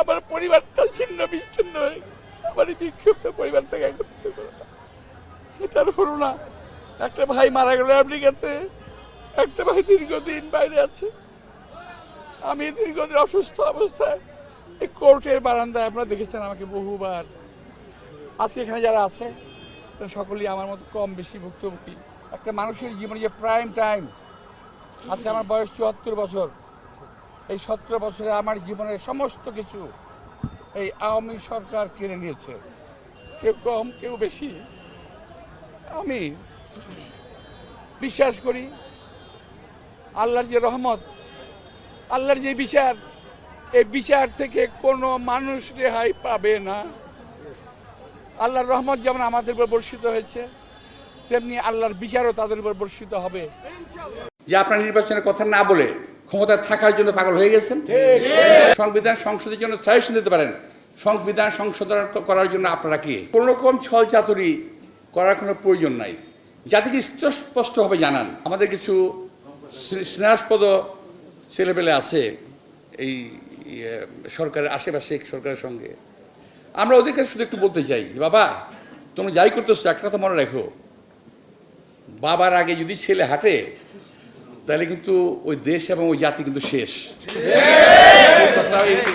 আমার পরিবারটা ছিন্ন, বিচ্ছিন্ন হয়ে আমার এই বিক্ষিপ্ত পরিবারটাকে একত্রিত করে এটা হলো না। একটা ভাই মারা গেল আমেরিকাতে। একটা ভাই দীর্ঘদিন বাইরে আছে। আমি দীর্ঘদিন অসুস্থ অবস্থায় এই কোর্টের বারান্দায়, আপনারা দেখেছেন আমাকে বহুবার। আজকে এখানে যারা আছে সকলেই আমার মতো কম বেশি ভুক্তভোগী। একটা মানুষের জীবনে যে প্রাইম টাইম আজকে আমার বয়স চুয়াত্তর বছর। এই সতেরো বছরে আমার জীবনের সমস্ত কিছু এই আওয়ামী সরকার কিনে নিয়েছে। কেউ কম, কেউ বেশি। আমি বিশ্বাস করি, আল্লাহর যে রহমত, আল্লাহর যে বিচার, এই বিচার থেকে কোনো মানুষ রেহাই পাবে না। আল্লাহর রহমত যেমন আমাদের উপর বর্ষিত হয়েছে, তেমনি আল্লাহর বিচারও তাদের উপর বর্ষিত হবে। যে আপনার নির্বাচনের কথা না বলে ক্ষমতায় থাকার জন্য পাগল হয়ে গেছেন? সংবিধান সংসদের জন্য সাজেশন দিতে পারেন। সংবিধান সংশোধন করার জন্য আপনারা কি? কোনো রকম ছল চাতুরি করার কোনো প্রয়োজন নাই। জাতিকে স্পষ্টভাবে জানান। আমাদের কিছু স্নেহাস্পদ ছেলেপেলে আছে এই সরকারের আশেপাশে সরকারের সঙ্গে। আমরা ওদেরকে শুধু একটু বলতে চাই যে বাবা তোমরা যাই করতেছো একটা কথা মনে রাখো। বাবার আগে যদি ছেলে হাঁটে তাহলে কিন্তু ওই দেশ এবং ওই জাতি কিন্তু শেষ।